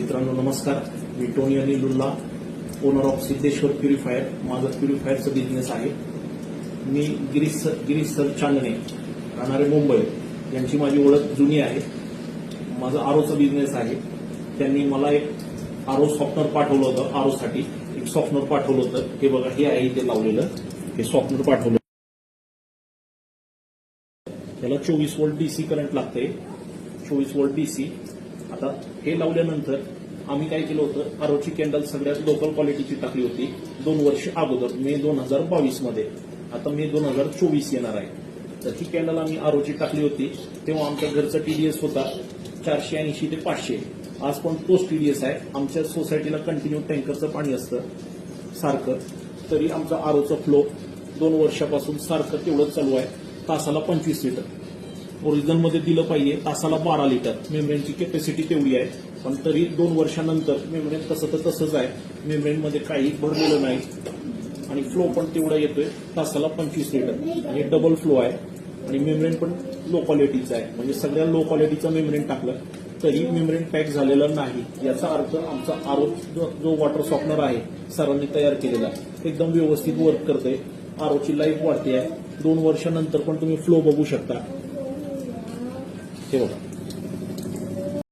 मित्रांनो नमस्कार. मी Tony Anil Lulla owner of Siddheshwar purifier माझा प्युरिफायरचा बिझनेस आहे. मी गिरीश सर गिरीश सर चांदणे राहणारे मुंबई. यांची माझी ओळख जुनी आहे. माझा आरोचा बिझनेस आहे. त्यांनी मला एक आरो सॉफ्टनर पाठवलं होतं आरोसाठी. एक सॉफ्टनर पाठवलं होतं. हे बघा हे आहे इथे लावलेलं. हे सॉफ्टनर पाठवलं. त्याला चोवीस वोल्ट डीसी करंट लागते चोवीस वोल्ट डीसी आता हे लावल्यानंतर आम्ही काय केलं होतं? आरोची कॅन्डल सगळ्यात लोकल क्वालिटीची टाकली होती. दोन वर्ष अगोदर मे दोन हजार बावीसमध्ये. आता मे दोन हजार चोवीस येणार आहे. तर ही कॅन्डल आम्ही आरोची टाकली होती. तेव्हा आमच्या घरचा टीडीएस होता चारशे ऐंशी ते पाचशे. आज पण तोच टीडीएस आहे. आमच्या सोसायटीला कंटिन्यू टँकरचं पाणी असतं सारखं. तरी आमचा आरोचा फ्लो दोन वर्षापासून सारखं तेवढंच चालू आहे. तासाला पंचवीस लिटर. ओरिजिनलमध्ये दिलं पाहिजे तासाला बारा लिटर मेम्ब्रेनची कॅपॅसिटी तेवढी आहे. पण तरी दोन वर्षानंतर मेम्ब्रेन तसं तर तसंच आहे. मेम्ब्रेनमध्ये काही भरलेलं नाही. आणि फ्लो पण तेवढा येतोय. तासाला पंचवीस लिटर आणि डबल फ्लो आहे. आणि मेम्ब्रेन पण लो क्वालिटीचा आहे. म्हणजे सगळ्या लो क्वालिटीचा मेम्ब्रेन टाकलं तरी मेम्ब्रेन पॅक झालेला नाही. याचा अर्थ आमचा आरो जो- जो वॉटर सॉफ्टनर आहे सरांनी तयार केलेला एकदम व्यवस्थित वर्क करते आरोची लाईफ वाढते आहे. दोन वर्षानंतर पण तुम्ही फ्लो बघू शकता. हे बघा